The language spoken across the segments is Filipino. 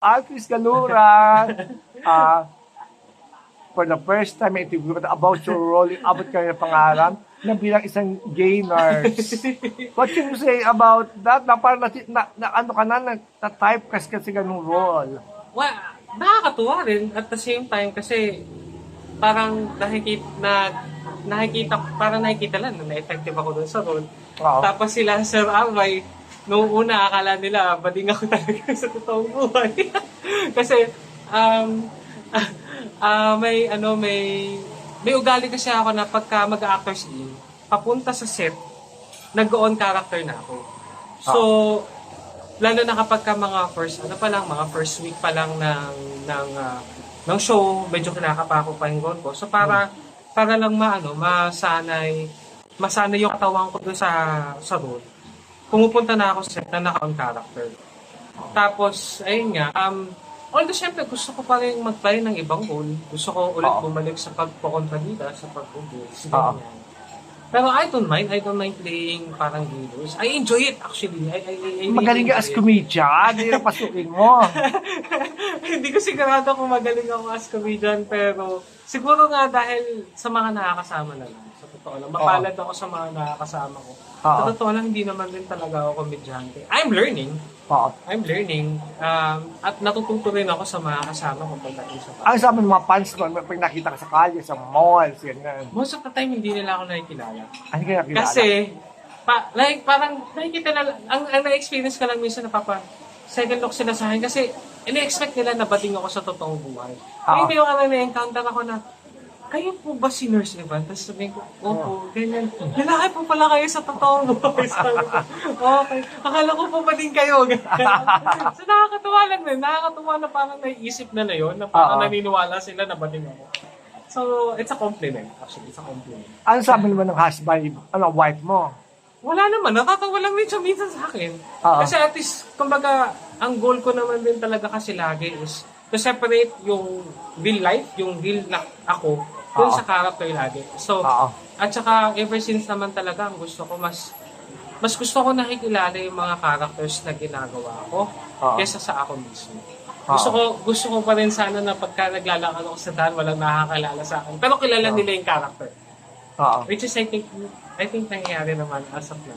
Alvis Galura, uh, for the first time, I interview ka about your role, about kayo pangalan, na bilang isang gay nurse. What can you say about that? Na parang na, na, na ano ka na, na, na typecast kasi ganung role. well, nakakatuwa rin at the same time kasi parang nakikita na nakikita parang nakikita lang na na-effective ako dun sa role. Oo. Tapos sila Sir Albay, noong una akala nila bading ako talaga sa totoong buhay. kasi um ah, may ano may may ugali kasi ako na pagka mag-actors in, papunta sa set, nag-on character na ako. So, lalo na kapag ka mga first, ano pa lang, mga first week pa lang ng, ng, ah, ng show, medyo kinakapa ko pa yung role ko. So, para, para lang maano, masanay, masanay yung katawan ko doon sa, sa role. Pumupunta na ako sa set na naka-on character. Tapos, ayun nga, um, although syempre gusto ko pa rin mag-play ng ibang role. Gusto ko ulit Oo. bumalik sa pagpokontrabida, sa pag-ubos. Oo. ganyan. Pero I don't mind. I don't mind playing parang heroes. I enjoy it actually. I, I, I, I really Magaling ka as it. comedian, hindi na pasukin mo. Hindi ko sigurado kung magaling ako as comedian, pero siguro nga dahil sa mga nakakasama na lang. Sa totoo lang. Mapalad ako sa mga nakakasama ko. Sa Oo. totoo lang, hindi naman din talaga ako komedyante. I'm learning. Oo. I'm learning. Um, at natututo rin ako sa mga kasama ko pagdating sa Ang sabi ng mga fans mo, pag nakita ka sa kalye, sa malls, ganyan. Most of the time, hindi nila ako nakikilala. Ano kaya kilala? Kasi, pa, like, parang nakikita na, ang, ang na-experience ka lang minsan na papa, second look sila sa akin kasi ini-expect nila na bading ako sa totoong buhay. Ay, hindi ko na na-encounter ako na, kayo po ba si Nurse Evan? Tapos sabihin ko, opo, ganyan. Lalaki po pala kayo sa totoong ko, okay. Akala ko po ba din kayo? so nakakatuwa lang din. Nakakatuwa na parang naiisip na na yun, na parang Oo. naniniwala sila na bading ako. So, it's a compliment. Actually, it's a compliment. Ano sabi naman ng husband, ano, wife mo? Wala naman, natatawa lang rin siya minsan sa akin. Oo. Kasi at least, kumbaga, ang goal ko naman din talaga kasi lagi is to separate yung real life, yung real na ako, Oo. sa character lagi. So, Oo. at saka ever since naman talaga, ang gusto ko mas mas gusto ko nakikilala yung mga characters na ginagawa ko Oo. kesa sa ako mismo. Oo. Gusto ko gusto ko pa rin sana na pagka naglalakad ako sa daan, walang nakakilala sa akin. Pero kilala nila yung character. Oo. Which is, I think, I think nangyayari naman as of now.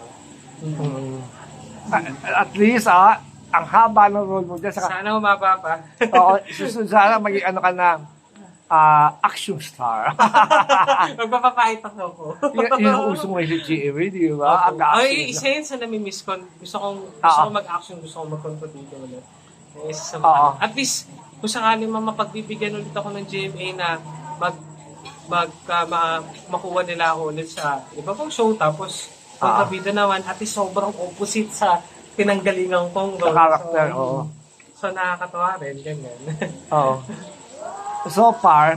Mm. At least, ah, ang haba ng role mo dyan. Saka, Sana humaba pa. oo, susunod sana maging ano ka na, ah, action star. Magpapapahit ako. yun, yun ang uso mo si GMA, di ba? Ang Ay, isa yun sa nami-miss ko. Gusto kong, gusto Oo. kong mag-action, gusto kong mag-confrontation ulit. Isa sa mga, at least, kung sakali man mapagbibigyan ulit ako ng GMA na mag, mag, ah, ma, makuha nila ako ulit sa iba pang show, tapos, pagkabida naman, at least sobrang opposite sa pinanggalingan kong Sa role. character, so, oo. So, nakakatawa rin, ganyan. Oo. So far,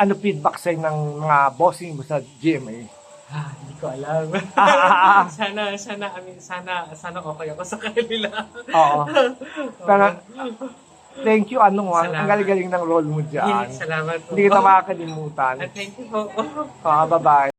ano feedback sa'yo ng mga bossing mo sa GMA? Ah, hindi ko alam. Ah. sana, sana, I mean, sana, sana okay ako sa kanila. Oo. Pero, thank you, ano mo, ang Salamat. galing-galing ng role mo dyan. Salamat po. Hindi kita makakalimutan. At thank you po. Ah, bye-bye.